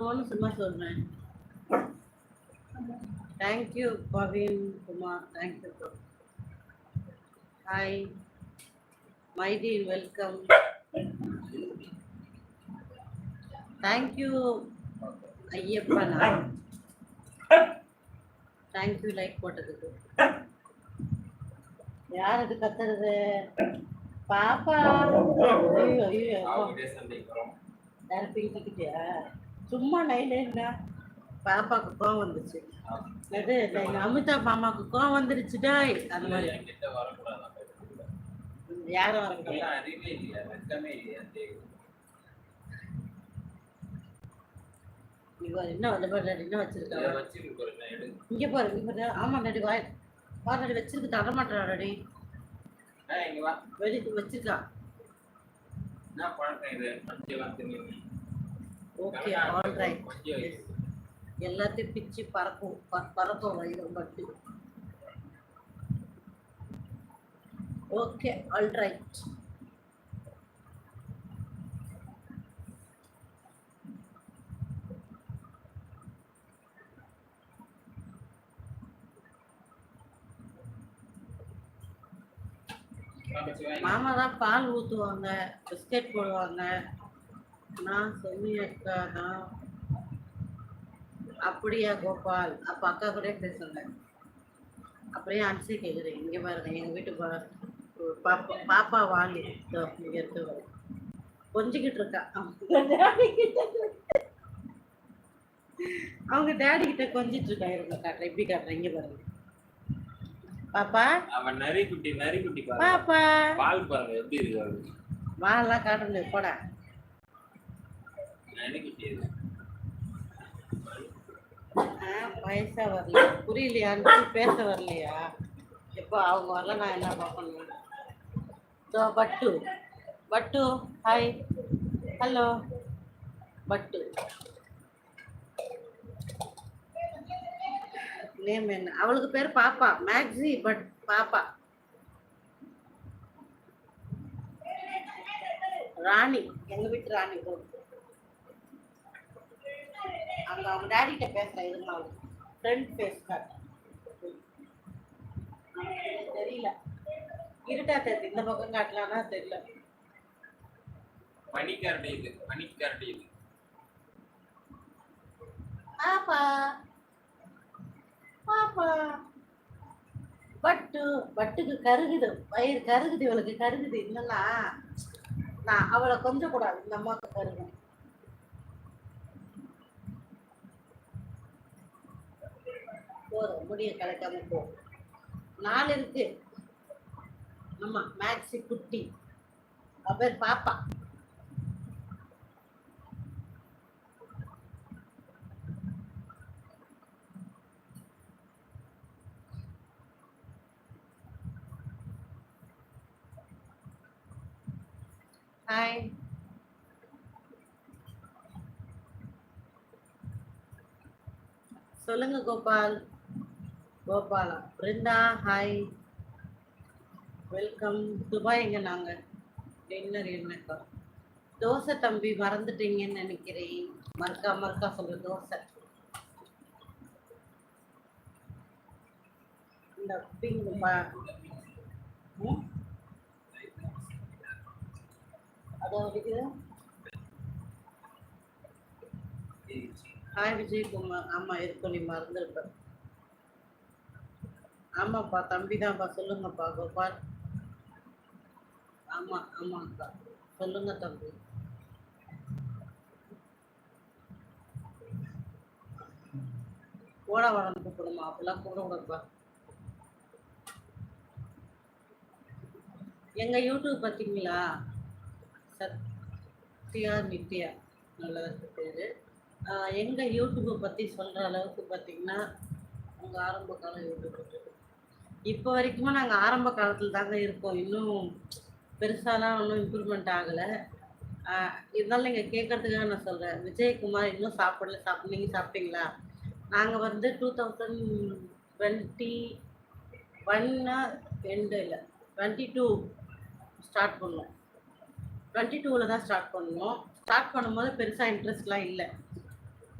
ஒன்று சும்மா சொல்றேன். Thank you Baveen Kumar thank you hi mighty welcome thank you ஐயப்பனா தேங்க்யூ லைக் போட்டதுக்கு. யார் அது கத்துறது? பாப்பா. ஐயோ ஐயோ யாரும் பேசிக்கிட்டியா சும்மா நைனா பாப்பாக்கு கோவம் வந்துச்சு அது அமிதா மாமாக்கு கோவம் வந்துருச்சுடா அந்த மாதிரி. வரக்கூடாது யாரும் வரங்க அதெல்லாம் அறிவே இல்லையா வெக்கமே இல்லையா இவ என்ன வந்து பாரு என்ன வச்சிருக்காங்க இதை வச்சு போறேன் எடு. இங்க பாரு இங்க பாரு. ஆமா நடி வாய். பாரு வச்சிருக்கு தர மாட்டாடி ஆ, இங்க வா. வெளி வச்சிருக்கான் என்ன பழக்கம் இது? ஓகே ஆல் ரைட் எல்லாத்தையும் பிச்சு பறக்கும். ப- பறக்கும் வயிறு பட்டு ஓகே ஆல் ரைட் மாமா தான் பால் ஊற்றுவாங்க பிஸ்கட் போடுவாங்க. நான் சொன்னி அக்கா தான் அப்படியா கோபால்? அப்போ அக்கா கூட பேசுங்க அப்படியே அனுசரி கேட்குறேன் இங்கே பாருங்க எங்கள் வீட்டு பாப்பா பாப்பா இதோ இங்கே இருக்கு. கொஞ்சிக்கிட்டு இருக்கா. அவங்க டேடி கிட்ட. கொஞ்சிட்டு இருக்கா. இருங்க காட்டுறேன் இப்படி காட்டுறேன் இங்கே பாருங்க. பாப்பா? அவன் நரி குட்டி நரி குட்டி பாப்பா? பால் பாருங்க எப்படி இருக்கு அவருக்கு வாழலாம் காட்டுங்க போடா. வயசா வரல புரியலையான்னு பேச வரலையா? இப்போ அவங்க வரல நான் என்ன பார்க்கணும்? ஸோ பட்டு. பட்டு ஹாய் ஹலோ பட்டு. நேம் என்ன? அவளுக்கு பேர் பாப்பா. மேக்ஸி பட் பாப்பா. ராணி. எங்க வீட்டு ராணி போட்டு அங்க அவங்க டாடி கிட்ட பேசுறேன் இருந்தாலும். ஃப்ரெண்ட் ஃபேஸ் தெரியல. இருட்டா தெரியுது. இந்த பக்கம் காட்டலாம்னா தெரியல. மணிக்கரண்டி இது மணிக்கரண்டி இது. பாப்பா பாப்பா பட்டு பட்டுக்கு கருகுது. வயிறு கருகுது இவளுக்கு கருகுது இல்லைன்னா நான் அவளை கொஞ்சம் கூடாது இந்த அம்மாவுக்கு கருகும். போதும் முடிய கலக்காம போ. நாலு இருக்கு. ஆமா மேக்ஸி குட்டி. அவர் பாப்பா. ஹாய் சொல்லுங்க கோபால். கோபாலா. பிருந்தா ஹாய் வெல்கம் துபாய் எங்க நாங்க? டின்னர் என்னக்கா தோசை தம்பி மறந்துட்டீங்கன்னு நினைக்கிறேன். மறுக்கா மறுக்கா சொல்லு தோசை. இந்த பிங்க் அதாவது ம்? ஹாய் விஜயகுமார். ஆமா இருக்கும் நீ மறந்துருப்பேன் ஆமாப்பா தம்பி தான்ப்பா சொல்லுங்கப்பா கோபால் ஆமா ஆமாங்கப்பா சொல்லுங்க தம்பி. போட வளர்ந்து கூப்பிடுமா. அப்படிலாம் கூட கூடப்பா எங்க யூடியூப் பார்த்தீங்களா சத்யா நித்யா. நல்லதற்கு பேரு. எங்கள் எங்க யூடியூப்பை பத்தி சொல்ற அளவுக்கு பார்த்தீங்கன்னா உங்க ஆரம்ப கால யூடியூப் இருக்கு. இப்போ வரைக்குமே நாங்கள் ஆரம்ப காலத்தில் தாங்க இருக்கோம். இன்னும் பெருசாலாம் ஒன்றும் இம்ப்ரூவ்மெண்ட் ஆகலை. இருந்தாலும் நீங்கள் கேட்கறதுக்காக நான் சொல்கிறேன் விஜயகுமார் இன்னும் சாப்பிடல. சாப்பிட நீங்கள் சாப்பிட்டீங்களா? நாங்கள் வந்து டூ தௌசண்ட் டுவெண்ட்டி ஒன்னா ரெண்டு இல்லை. டுவெண்ட்டி டூ ஸ்டார்ட் பண்ணோம். டுவெண்ட்டி டூவில் தான் ஸ்டார்ட் பண்ணோம். ஸ்டார்ட் பண்ணும்போது பெருசாக இன்ட்ரெஸ்ட்லாம் இல்லை.